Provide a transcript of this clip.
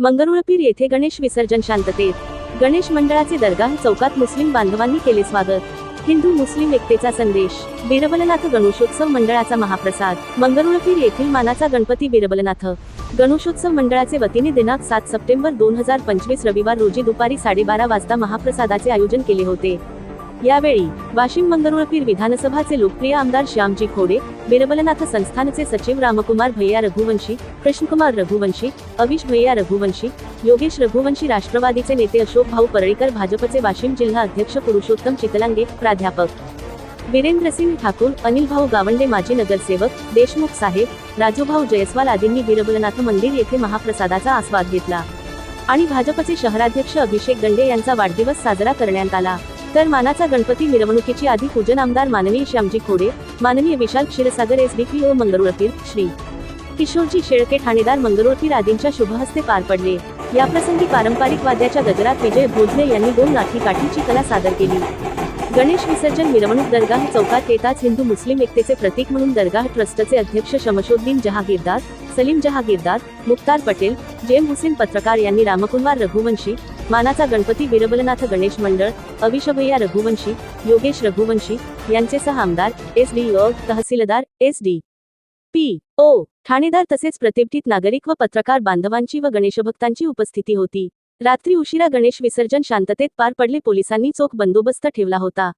मंगरुळपीर येथे गणेश विसर्जन शांततेत. गणेश मंडळाचे दर्गाह चौकात मुस्लिम बांधवांनी केले स्वागत. हिंदू मुस्लिम एकतेचा संदेश. बिरबलनाथ गणेशोत्सव मंडळाचा महाप्रसाद. मंगरुळपीर येथील मानाचा गणपती बिरबलनाथ. गणेशोत्सव मंडळाचे वतीने दिनांक सात सप्टेंबर दोन हजार पंचवीस रविवार रोजी दुपारी साडेबारा वाजता महाप्रसादाचे आयोजन केले होते. यावेळी वाशिम मंगरुळपीर विधानसभाचे लोकप्रिय आमदार श्यामजी खोडे बिरबलनाथ संस्थानचे सचिव रामकुमार भैया रघुवंशी कृष्णकुमार रघुवंशी अविश भैया रघुवंशी योगेश रघुवंशी राष्ट्रवादीचे नेते अशोक भाऊ परळीकर भाजपचे वाशिम जिल्हा अध्यक्ष पुरुषोत्तम चितलांगे प्राध्यापक. वीरेंद्रसिंग ठाकूर अनिल भाऊ गावंडे माजी नगरसेवक देशमुख साहेब राजूभाऊ जयस्वाल आदींनी बिरबलनाथ मंदिर येथे महाप्रसादाचा आस्वाद घेतला. आणि भाजपचे शहराध्यक्ष अभिषेक गंडे यांचा वाढदिवस साजरा करण्यात आला. तर मानाचा गणपती मिरवणुकीची आधी पूजन आमदार माननीय श्यामजी खोडे माननीय विशाल क्षीरसागर एस ओ मंगरुळपीर श्री. किशोरजी शेळके ठाणेदार मंगरुळपीर आदींच्या शुभहस्ते पार पडले. याप्रसंगी पारंपरिक वाद्याच्या गजरात विजय भोजने यांनी दोन लाठी काठीची कला सादर केली. गणेश विसर्जन मिरवणूक दरगाह चौकात येताच हिंदू मुस्लिम एकतेचे प्रतीक म्हणून दरगाह ट्रस्टचे अध्यक्ष शमशोद्दीन जहागीरदार सलीम जहागीरदार मुख्तार पटेल जेम हुसेन पत्रकार यांनी रामकुमार रघुवंशी मानाचा गणपती बिरबलनाथ गणेश मंडळ अविशभैया रघुवंशी योगेश रघुवंशी यांचे सह आमदार एस डी ओ तहसीलदार एस डी. पी ओ ठाणेदार तसेच प्रतिष्ठित नागरिक व पत्रकार बांधवांची व गणेशभक्तांची उपस्थिती होती. रात्री उशिरा गणेश विसर्जन शांततेत पार पडले पोलिसांनी चोख बंदोबस्त ठेवला होता.